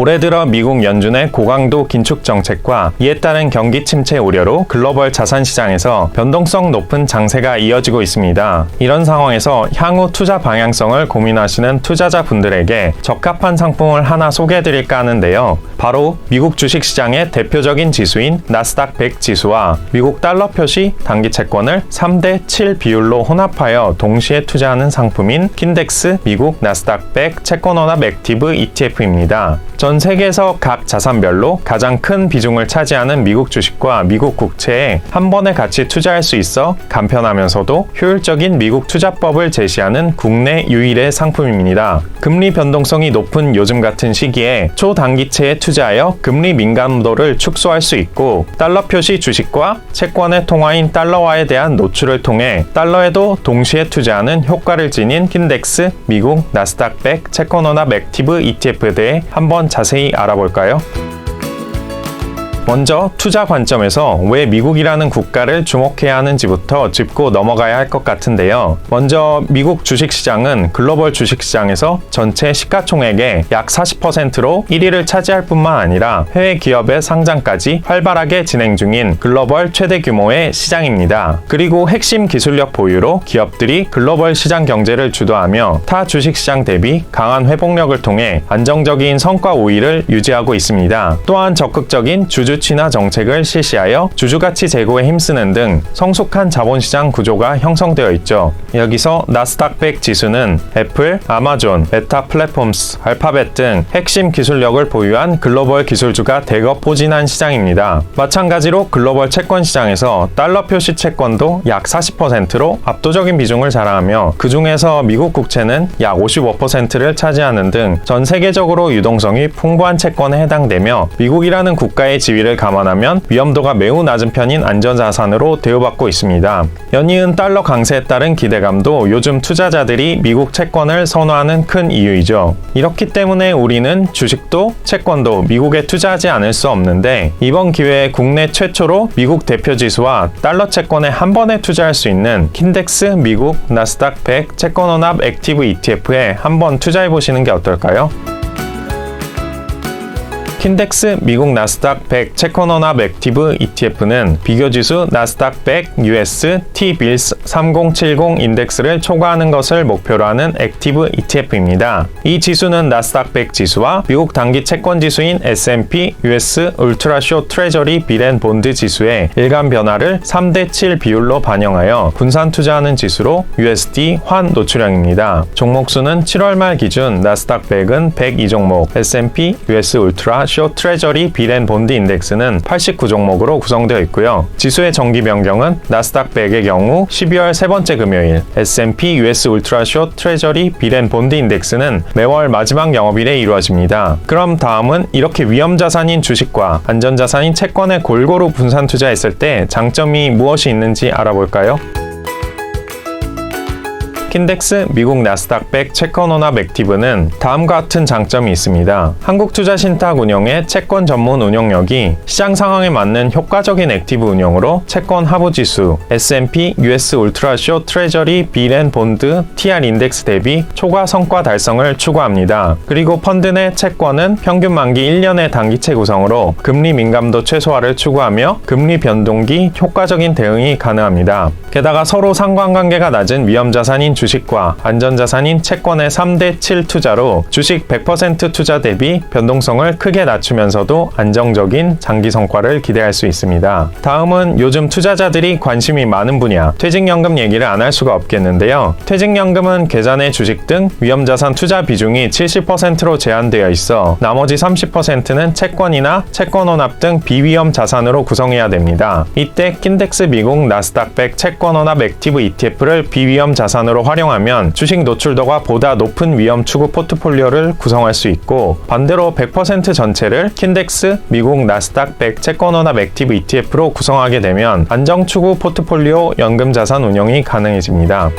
올해 들어 미국 연준의 고강도 긴축 정책과 이에 따른 경기 침체 우려로 글로벌 자산 시장에서 변동성 높은 장세가 이어지고 있습니다. 이런 상황에서 향후 투자 방향성을 고민하시는 투자자분들에게 적합한 상품을 하나 소개해 드릴까 하는데요. 바로 미국 주식 시장의 대표적인 지수인 나스닥 100 지수와 미국 달러 표시 단기 채권을 3대 7 비율로 혼합하여 동시에 투자하는 상품인 킨덱스 미국 나스닥 100 채권원합 액티브 ETF입니다. 전 세계에서 각 자산별로 가장 큰 비중을 차지하는 미국 주식과 미국 국채에 한 번에 같이 투자할 수 있어 간편하면서도 효율적인 미국 투자법을 제시하는 국내 유일의 상품입니다. 금리 변동성이 높은 요즘 같은 시기에 초단기채에 투자 하여 금리 민감도를 축소할 수 있고 달러 표시 주식과 채권의 통화인 달러화에 대한 노출을 통해 달러에도 동시에 투자하는 효과를 지닌 킨덱스 미국 나스닥 100 채권원합 액티브 ETF에 대해 한번 자세히 알아볼까요? 먼저 투자 관점에서 왜 미국이라는 국가를 주목해야 하는지부터 짚고 넘어가야 할 것 같은데요. 먼저 미국 주식시장은 글로벌 주식시장에서 전체 시가총액의 약 40%로 1위를 차지할 뿐만 아니라 해외 기업의 상장까지 활발하게 진행 중인 글로벌 최대 규모의 시장입니다. 그리고 핵심 기술력 보유로 기업들이 글로벌 시장 경제를 주도하며 타 주식시장 대비 강한 회복력을 통해 안정적인 성과 우위를 유지하고 있습니다. 또한 적극적인 주주 친화 정책을 실시하여 주주가치 제고에 힘쓰는 등 성숙한 자본시장 구조가 형성되어 있죠. 여기서 나스닥 100 지수는 애플, 아마존, 메타 플랫폼스, 알파벳 등 핵심 기술력을 보유한 글로벌 기술주가 대거 포진한 시장입니다. 마찬가지로 글로벌 채권 시장에서 달러 표시 채권도 약 40%로 압도적인 비중을 자랑하며 그 중에서 미국 국채는 약 55%를 차지하는 등 전 세계적으로 유동성이 풍부한 채권에 해당되며 미국이라는 국가의 지위를 감안하면 위험도가 매우 낮은 편인 안전자산으로 대우받고 있습니다. 연이은 달러 강세에 따른 기대감도 요즘 투자자들이 미국 채권을 선호하는 큰 이유이죠. 이렇기 때문에 우리는 주식도 채권도 미국에 투자하지 않을 수 없는데 이번 기회에 국내 최초로 미국 대표 지수와 달러 채권에 한 번에 투자할 수 있는 킨덱스 미국 나스닥 100 채권원합 액티브 ETF에 한번 투자해 보시는 게 어떨까요? 킨덱스 미국 나스닥 100 채권원합 액티브 ETF는 비교지수 나스닥 100 US T-빌스 3070 인덱스를 초과하는 것을 목표로 하는 액티브 ETF입니다. 이 지수는 나스닥 100 지수와 미국 단기 채권 지수인 S&P US 울트라쇼 트레저리 비렌 본드 지수의 일간 변화를 3대 7 비율로 반영하여 분산 투자하는 지수로 USD 환 노출형입니다. 종목수는 7월 말 기준 나스닥 100은 102 종목, S&P US 울트라 쇼 트레저리 비렌 본드 인덱스는 89종목으로 구성되어 있고요. 지수의 정기 변경은 나스닥 100의 경우 12월 세 번째 금요일, S&P US 울트라 쇼 트레저리 비렌 본드 인덱스는 매월 마지막 영업일에 이루어집니다. 그럼 다음은 이렇게 위험 자산인 주식과 안전 자산인 채권에 골고루 분산 투자했을 때 장점이 무엇이 있는지 알아볼까요? 킨덱스 미국 나스닥 100 채권원합 액티브는 다음과 같은 장점이 있습니다. 한국투자신탁 운영의 채권 전문 운영력이 시장 상황에 맞는 효과적인 액티브 운영으로 채권 하부 지수, S&P US 울트라쇼 트레저리 비렌 본드 TR 인덱스 대비 초과 성과 달성을 추구합니다. 그리고 펀드 내 채권은 평균 만기 1년의 단기채 구성으로 금리 민감도 최소화를 추구하며 금리 변동기 효과적인 대응이 가능합니다. 게다가 서로 상관관계가 낮은 위험 자산인 주식과 안전자산인 채권의 3대 7 투자로 주식 100% 투자 대비 변동성을 크게 낮추면서도 안정적인 장기 성과를 기대할 수 있습니다. 다음은 요즘 투자자들이 관심이 많은 분야, 퇴직연금 얘기를 안 할 수가 없겠는데요. 퇴직연금은 계좌내 주식 등 위험자산 투자 비중이 70%로 제한되어 있어 나머지 30%는 채권이나 채권원합 등 비위험 자산으로 구성해야 됩니다. 이때 킨덱스 미국 나스닥 100 채권원합 액티브 ETF를 비위험 자산으로 활용하면 주식 노출도가 보다 높은 위험 추구 포트폴리오를 구성할 수 있고 반대로 100% 전체를 킨덱스 미국 나스닥 100 채권원합 액티브 ETF로 구성하게 되면 안정 추구 포트폴리오 연금 자산 운영이 가능해집니다.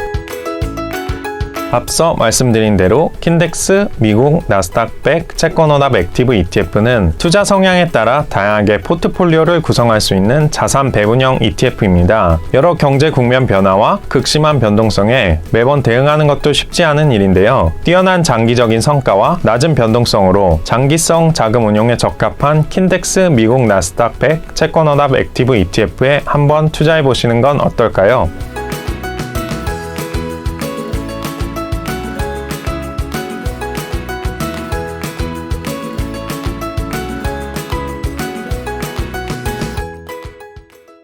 앞서 말씀드린 대로 킨덱스, 미국, 나스닥 100, 채권원합 액티브 ETF는 투자 성향에 따라 다양하게 포트폴리오를 구성할 수 있는 자산 배분형 ETF입니다. 여러 경제 국면 변화와 극심한 변동성에 매번 대응하는 것도 쉽지 않은 일인데요. 뛰어난 장기적인 성과와 낮은 변동성으로 장기성 자금 운용에 적합한 킨덱스, 미국, 나스닥 100, 채권원합 액티브 ETF에 한번 투자해 보시는 건 어떨까요?